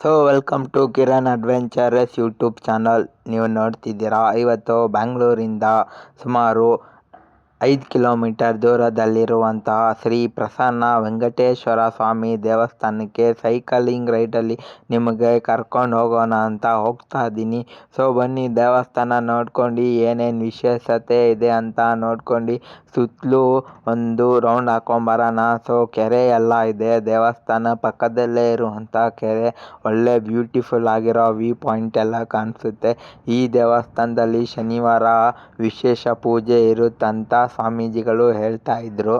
So welcome to Kiran adventurous YouTube channel ನೀವು ನೋಡ್ತಿದ್ದೀರಾ ಇವತ್ತು ಬ್ಯಾಂಗ್ಳೂರಿಂದ ಸುಮಾರು ಐದು ಕಿಲೋಮೀಟರ್ ದೂರದಲ್ಲಿರುವಂತಹ ಶ್ರೀ ಪ್ರಸನ್ನ ವೆಂಕಟೇಶ್ವರ ಸ್ವಾಮಿ ದೇವಸ್ಥಾನಕ್ಕೆ ಸೈಕಲಿಂಗ್ ರೈಡಲ್ಲಿ ನಿಮಗೆ ಕರ್ಕೊಂಡು ಹೋಗೋಣ ಅಂತ ಹೋಗ್ತಾ ಇದ್ದೀನಿ. ಸೊ ಬನ್ನಿ, ದೇವಸ್ಥಾನ ನೋಡ್ಕೊಂಡು ಏನೇನು ವಿಶೇಷತೆ ಇದೆ ಅಂತ ನೋಡ್ಕೊಂಡು ಸುತ್ತಲೂ ಒಂದು ರೌಂಡ್ ಹಾಕೊಂಬರೋಣ. ಸೊ ಕೆರೆ ಎಲ್ಲ ಇದೆ. ದೇವಸ್ಥಾನ ಪಕ್ಕದಲ್ಲೇ ಇರುವಂಥ ಕೆರೆ. ಒಳ್ಳೆ ಬ್ಯೂಟಿಫುಲ್ ಆಗಿರೋ ವ್ಯೂ ಪಾಯಿಂಟ್ ಎಲ್ಲ ಕಾಣಿಸುತ್ತೆ. ಈ ದೇವಸ್ಥಾನದಲ್ಲಿ ಶನಿವಾರ ವಿಶೇಷ ಪೂಜೆ ಇರುತ್ತಂತ ಸ್ವಾಮೀಜಿಗಳು ಹೇಳ್ತಾ ಇದ್ರು.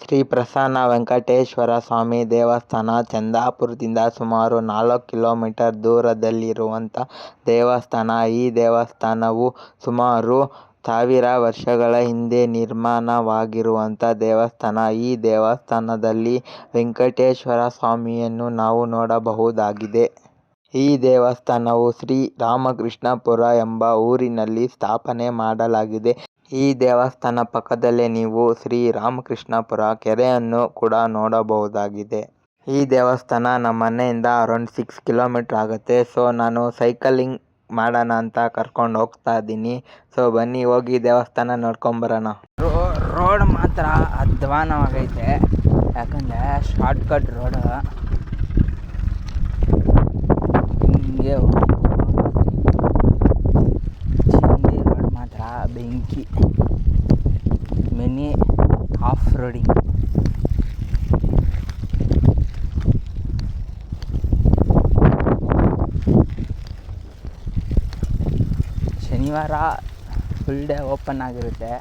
ಶ್ರೀ ಪ್ರಸನ್ನ ವೆಂಕಟೇಶ್ವರ ಸ್ವಾಮಿ ದೇವಸ್ಥಾನ ಚಂದಾಪುರದಿಂದ ಸುಮಾರು ನಾಲ್ಕು ಕಿಲೋಮೀಟರ್ ದೂರದಲ್ಲಿರುವಂಥ ದೇವಸ್ಥಾನ. ಈ ದೇವಸ್ಥಾನವು ಸುಮಾರು ಸಾವಿರ ವರ್ಷಗಳ ಹಿಂದೆ ನಿರ್ಮಾಣವಾಗಿರುವಂಥ ದೇವಸ್ಥಾನ. ಈ ದೇವಸ್ಥಾನದಲ್ಲಿ ವೆಂಕಟೇಶ್ವರ ಸ್ವಾಮಿಯನ್ನು ನಾವು ನೋಡಬಹುದಾಗಿದೆ. ಈ ದೇವಸ್ಥಾನವು ಶ್ರೀ ರಾಮಕೃಷ್ಣಪುರ ಎಂಬ ಊರಿನಲ್ಲಿ ಸ್ಥಾಪನೆ ಮಾಡಲಾಗಿದೆ. ಈ ದೇವಸ್ಥಾನ ಪಕ್ಕದಲ್ಲೇ ನೀವು ಶ್ರೀ ರಾಮಕೃಷ್ಣಪುರ ಕೆರೆಯನ್ನು ಕೂಡ ನೋಡಬಹುದಾಗಿದೆ. ಈ ದೇವಸ್ಥಾನ ನಮ್ಮ ಮನೆಯಿಂದ ಅರೌಂಡ್ ಸಿಕ್ಸ್ ಕಿಲೋಮೀಟ್ರ್ ಆಗುತ್ತೆ. ಸೊ ನಾನು ಸೈಕಲಿಂಗ್ ಮಾಡೋಣ ಅಂತ ಕರ್ಕೊಂಡು ಹೋಗ್ತಾ ಇದ್ದೀನಿ. ಸೊ ಬನ್ನಿ, ಹೋಗಿ ದೇವಸ್ಥಾನ ನೋಡ್ಕೊಂಬರೋಣ. ರೋಡ್ ಮಾತ್ರ ಅಧ್ವಾನವಾಗೈತೆ. ಯಾಕಂದರೆ ಶಾರ್ಟ್ಕಟ್ ರೋಡ್. ಹಿಂಗೆ ಚಿಂದಿ ರೋಡ್ ಮಾತ್ರ ಬೆಂಕಿ. ಮೆನಿ ಆಫ್ ರೋಡಿಂಗ್ ಶನಿವಾರ ಫುಲ್ ಡೇ ಓಪನ್ ಆಗಿರುತ್ತೆ.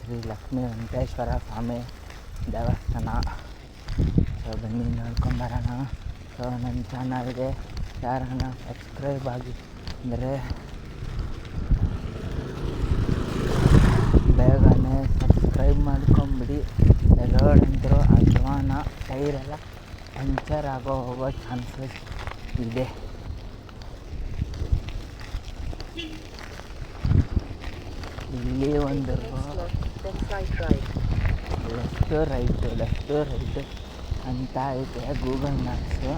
ಶ್ರೀ ಲಕ್ಷ್ಮೀ ವೆಂಕಟೇಶ್ವರ ಸ್ವಾಮಿ ದೇವಸ್ಥಾನ. ಸೊ ಬನ್ನಿ ನೋಡ್ಕೊಂಬರೋಣ ಸೊ ನನ್ನ ಚಾನಲ್ಗೆ ಯಾರನ್ನ ಸಬ್ಸ್ಕ್ರೈಬ್ ಆಗಿ ಅಂದರೆ ಬೇಗನೆ ಸಬ್ಸ್ಕ್ರೈಬ್ ಮಾಡ್ಕೊಂಬಿಡಿ ರೋಡ್ ಅಂದರು ಅಧ್ವಾನ ಟೈರೆಲ್ಲ ಪಂಚರ್ ಆಗೋ ಹೋಗೋ ಚಾನ್ಸಸ್ ಇದೆ. ಇಲ್ಲಿ ಒಂದು ಲೆಫ್ಟ್ ರೈಟು ಲೆಫ್ಟ್ ರೈಟು ಅಂತ ಐತೆ ಗೂಗಲ್ ಮ್ಯಾಪ್ಸು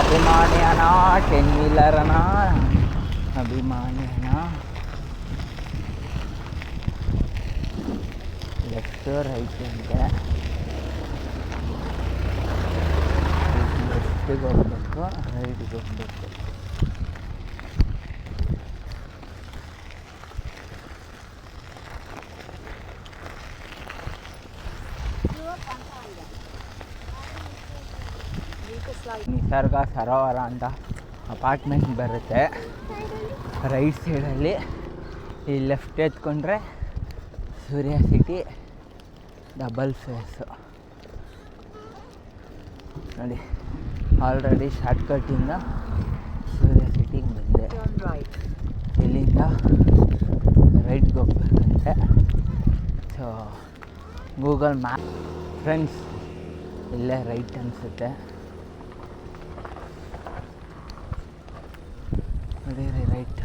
ಅಭಿಮಾನಿ ಅಣ್ಣ ಟೆನ್ ವೀಲರ್ ಅಣ್ಣ ಅಭಿಮಾನಿ ಅಣ್ಣ ಐತೆ ಅಂತ. ಅಂತೆ ಲೆಫ್ಟಿಗೆ ಹೋಗ್ಬೇಕು? ರೈಟಿಗೆ ಹೋಗ್ಬೇಕು. ನಿಸರ್ಗ ಸರೋವರ ಅಂತ ಅಪಾರ್ಟ್ಮೆಂಟ್ ಬರುತ್ತೆ. ರೈಟ್ ಸೈಡಲ್ಲಿ ಈ ಲೆಫ್ಟ್ ಎತ್ಕೊಂಡ್ರೆ ಸೂರ್ಯ ಸಿಟಿ ಡಬಲ್ ಫೇಸು ನೋಡಿ ಆಲ್ರೆಡಿ ಶಾರ್ಟ್ಕಟ್ಟಿಂದ ಸೂರ್ಯ ಸಿಟಿಗೆ ಬಂದೆ ಇಲ್ಲಿಂದ ರೈಟ್ಗೆ ಹೋಗ್ಬೇಕಂತೆ. ಸೊ ಗೂಗಲ್ ಮ್ಯಾಪ್ ಫ್ರೆಂಡ್ಸ್ ಇಲ್ಲೇ ರೈಟ್ ಅನಿಸುತ್ತೆ. ನೋಡಿರಿ ರೈಟ್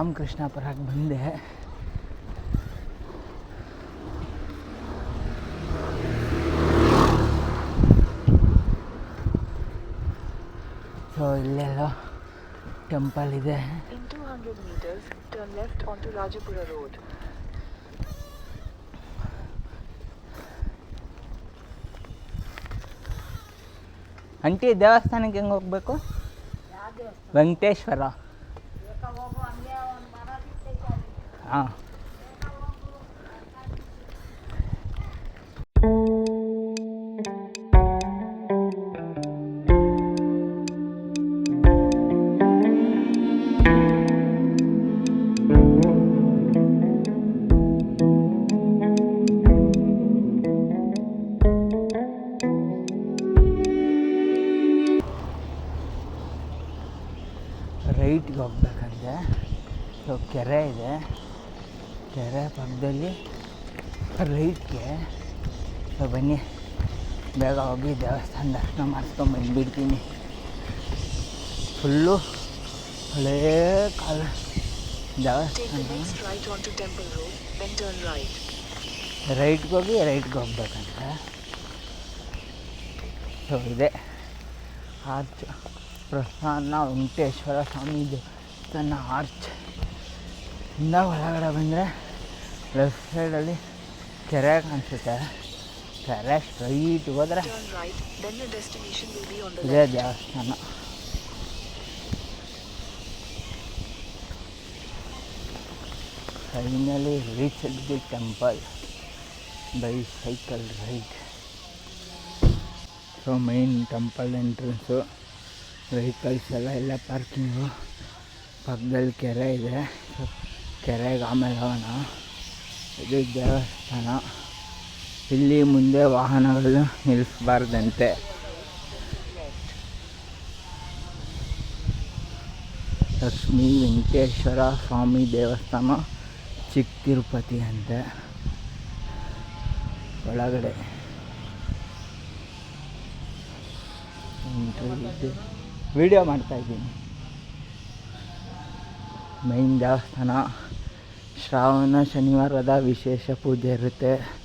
ರಾಮಕೃಷ್ಣಪುರಕ್ಕೆ ಬಂದೆ. ಸೊ ಇಲ್ಲೆಲ್ಲ ಟೆಂಪಲ್ ಇದೆ. In 200 meters, turn left onto Rajapura Road. ಅಂಟಿ ದೇವಸ್ಥಾನಕ್ಕೆ ಹೆಂಗೆ ಹೋಗ್ಬೇಕು? ವೆಂಕಟೇಶ್ವರ. ಹಾಂ. ರೈಟ್ಗೆ ಹೋಗ್ಬೇಕಂದ್ರೆ ಸೊ ಕೆರೆ ಇದೆ. ಕೆರೆ ಪಕ್ಕದಲ್ಲಿ ರೈಟ್ಗೆ ಬನ್ನಿ ಬೇಗ ಹೋಗಿ ದೇವಸ್ಥಾನ ದರ್ಶನ ಮಾಡಿಸ್ಕೊಂಡು ಬಂದುಬಿಡ್ತೀನಿ. ಫುಲ್ಲು ಹಳೇ ಕಾಲ. ದೇವಸ್ಥಾನ ರೈಟ್ಗೋಗಿ ಹೋಗಿ ರೈಟ್ಗೆ ಹೋಗ್ಬೇಕಂತ. ಸೊ ಇದೆ. ಆರ್ಚ್ ಪ್ರಸನ್ನ ವೆಂಕಟೇಶ್ವರ ಸ್ವಾಮಿ ದೇವಸ್ಥಾನ ಆರ್ಚ್. ಇಂದ ಒಳಗಡೆ ಬಂದರೆ ಲೆಫ್ಟ್ ಸೈಡಲ್ಲಿ ಕೆರೆ ಕಾಣಿಸುತ್ತೆ. ಕೆರೆ ಸ್ಟ್ರೈಟ್ ಹೋದರೆ ಇದೇ. ದೇವಸ್ಥಾನ. Finally reach the temple by cycle ride so main temple entrance vehicles ಎಲ್ಲ ಎಲ್ಲ ಪಾರ್ಕಿಂಗು ಪಕ್ಕದಲ್ಲಿ ಕೆರೆ ಇದೆ. ಸೊ ಕೆರೆಗೆ ಆಮೇಲೆ ಹೋಗೋಣ. ಇದು ದೇವಸ್ಥಾನ. ಇಲ್ಲಿ ಮುಂದೆ ವಾಹನಗಳು ನಿಲ್ಲಿಸಬಾರ್ದಂತೆ ಲಕ್ಷ್ಮೀ ವೆಂಕಟೇಶ್ವರ ಸ್ವಾಮಿ ದೇವಸ್ಥಾನ ಚಿಕ್ಕ ತಿರುಪತಿ ಅಂತೆ. ಒಳಗಡೆ. ವಿಡಿಯೋ ಮಾಡ್ತಾಯಿದ್ದೀನಿ ಮೈನ್ ದೇವಸ್ಥಾನ. ಶ್ರಾವಣ, ಶನಿವಾರದ ವಿಶೇಷ ಪೂಜೆ ಇರುತ್ತೆ.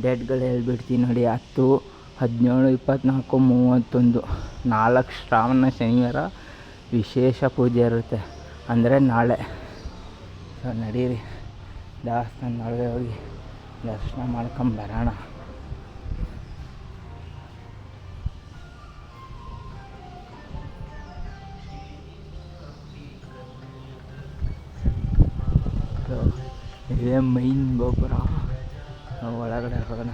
ಡೇಟ್ಗಳು ಹೇಳ್ಬಿಡ್ತೀನಿ ನೋಡಿ, ಹತ್ತು, ಹದಿನೇಳು ಇಪ್ಪತ್ತ್ನಾಲ್ಕು ಮೂವತ್ತೊಂದು. ನಾಲ್ಕು ಶ್ರಾವಣ, ಶನಿವಾರ ವಿಶೇಷ ಪೂಜೆ ಇರುತ್ತೆ. ಅಂದರೆ ನಾಳೆ. ಸೊ, ನಡೀರಿ. ದೇವಸ್ಥಾನದೊಳಗೆ ಹೋಗಿ ದರ್ಶನ ಮಾಡ್ಕೊಂಬರೋಣ ಇದೇ ಮೈನ್ ಗೋಪುರ. ನಾವು ಒಳಗಡೆ ಹೋಗೋಣ.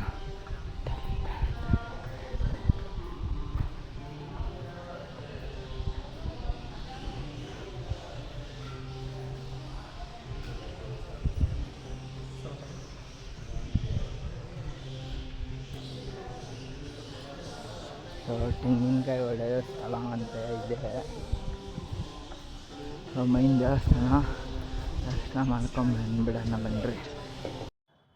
ತೆಂಗಿನಕಾಯಿ ಹೊಡೆಯೋ ಸ್ಥಳ ಅಂತ ಇದೆ. ಮೈನ್ ದೇವಸ್ಥಾನ. ದರ್ಶನ ಮಾಡ್ಕೊಂಡು ಬಂದ್ಬಿಡೋಣ ಬನ್ನಿರಿ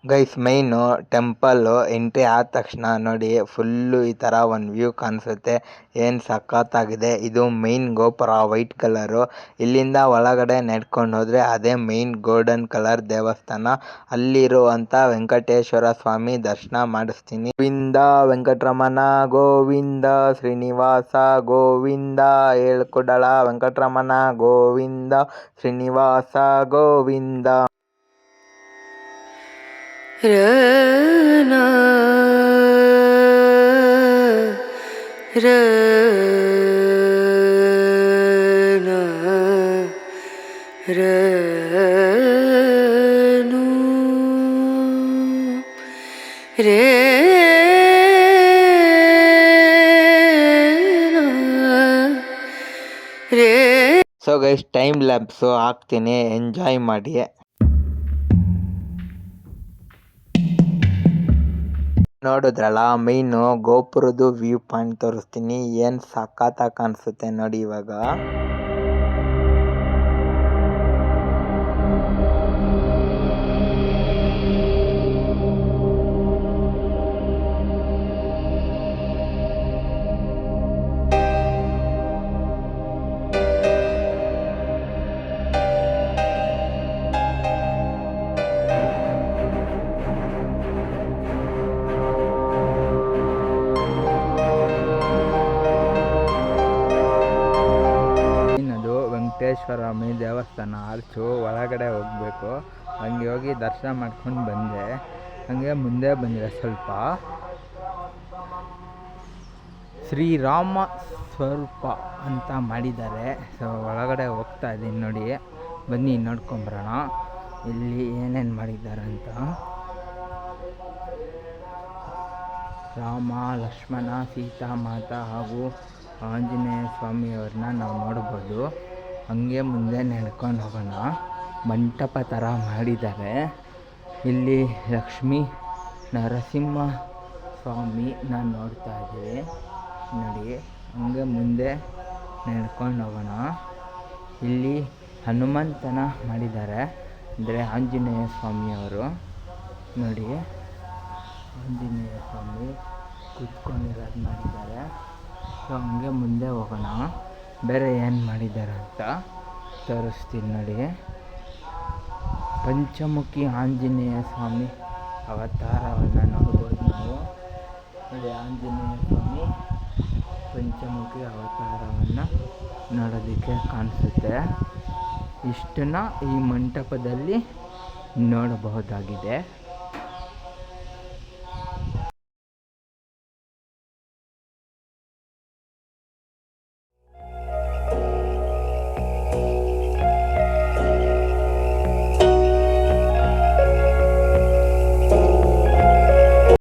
ಗೈಸ್, ಮೈನು ಟೆಂಪಲ್ಲು ಎಂಟ್ರಿ ಆದ ತಕ್ಷಣ ನೋಡಿ, ಫುಲ್ಲು ಈ ತರ ಒಂದು ವ್ಯೂ ಕಾಣಿಸುತ್ತೆ. ಏನು ಸಖತ್ತಾಗಿದೆ. ಇದು ಮೇನ್ ಗೋಪುರ ವೈಟ್ ಕಲರು ಇಲ್ಲಿಂದ ಒಳಗಡೆ ನಡ್ಕೊಂಡು ಹೋದರೆ ಅದೇ ಮೇನ್ ಗೋಲ್ಡನ್ ಕಲರ್ ದೇವಸ್ಥಾನ. ಅಲ್ಲಿರುವಂಥ ವೆಂಕಟೇಶ್ವರ ಸ್ವಾಮಿ ದರ್ಶನ ಮಾಡಿಸ್ತೀನಿ. ಗೋವಿಂದ ವೆಂಕಟರಮಣ, ಗೋವಿಂದ ಶ್ರೀನಿವಾಸ, ಗೋವಿಂದ ಹೇಳ್ಕೊಡಳ ವೆಂಕಟರಮಣ, ಗೋವಿಂದ ಶ್ರೀನಿವಾಸ, ಗೋವಿಂದ ರನ ರನ ರನು ರೇ ರೇ ಸೊ ಗೈಸ್ ಟೈಮ್ ಲ್ಯಾಬ್ಸು ಹಾಕ್ತೀನಿ ಎಂಜಾಯ್ ಮಾಡಿ ನೋಡಿದ್ರಲ್ಲ ಮೈನು ಗೋಪುರದ್ದು ವ್ಯೂ ಪಾಯಿಂಟ್ ತೋರಿಸ್ತೀನಿ. ಏನು ಸಖತ್ತಾಗಿ ಕಾಣಿಸುತ್ತೆ ನೋಡಿ ಇವಾಗ. ವೆಂಕಟೇಶ್ವರಮಿ ದೇವಸ್ಥಾನ. ಆರ್ಚು ಒಳಗಡೆ ಹೋಗಬೇಕು. ಹಂಗೆ ಹೋಗಿ ದರ್ಶನ ಮಾಡ್ಕೊಂಡು ಬಂದೆ. ಹಂಗೆ ಮುಂದೆ ಬಂದರೆ ಸ್ವಲ್ಪ. ಶ್ರೀರಾಮ ಸ್ವರೂಪ ಅಂತ ಮಾಡಿದ್ದಾರೆ. ಸೊ ಒಳಗಡೆ ಹೋಗ್ತಾ ಇದ್ದೀನಿ ನೋಡಿ. ಬನ್ನಿ ನೋಡ್ಕೊಂಬರೋಣ ಇಲ್ಲಿ ಏನೇನು ಮಾಡಿದ್ದಾರೆ ಅಂತ. ರಾಮ, ಲಕ್ಷ್ಮಣ, ಸೀತಾ, ಮಾತಾ ಹಾಗೂ ಆಂಜನೇಯ ಸ್ವಾಮಿಯವ್ರನ್ನ ನಾವು ನೋಡ್ಬೋದು. ಹಂಗೆ ಮುಂದೆ ನಡ್ಕೊಂಡು ಹೋಗೋಣ. ಮಂಟಪ ಥರ ಮಾಡಿದ್ದಾರೆ. ಇಲ್ಲಿ ಲಕ್ಷ್ಮೀ ನರಸಿಂಹ ಸ್ವಾಮಿ ನಾನು ನೋಡ್ತಾ ಇದ್ದೀವಿ. ನೋಡಿ, ಹಂಗೆ ಮುಂದೆ ನಡ್ಕೊಂಡು ಹೋಗೋಣ. ಇಲ್ಲಿ ಹನುಮಂತನ ಮಾಡಿದ್ದಾರೆ. ಅಂದರೆ ಆಂಜನೇಯ ಸ್ವಾಮಿಯವರು ನೋಡಿ, ಆಂಜನೇಯ ಸ್ವಾಮಿ ಕೂತ್ಕೊಂಡಿರೋದು ಮಾಡಿದ್ದಾರೆ. ಸೊ, ಹಂಗೆ ಮುಂದೆ ಹೋಗೋಣ. ಬೇರೆ ಏನು ಮಾಡಿದ್ದಾರೆ ಅಂತ ತೋರಿಸ್ತೀನಿ ನೋಡಿ. ಪಂಚಮುಖಿ ಆಂಜನೇಯ ಸ್ವಾಮಿ ಅವತಾರವನ್ನು ನೋಡ್ಬೋದು ನಾವು. ನೋಡಿ ಆಂಜನೇಯ ಸ್ವಾಮಿ ಪಂಚಮುಖಿ ಅವತಾರವನ್ನು ನೋಡೋದಕ್ಕೆ ಕಾಣಿಸುತ್ತೆ. ಇಷ್ಟನ್ನು ಈ ಮಂಟಪದಲ್ಲಿ ನೋಡಬಹುದಾಗಿದೆ.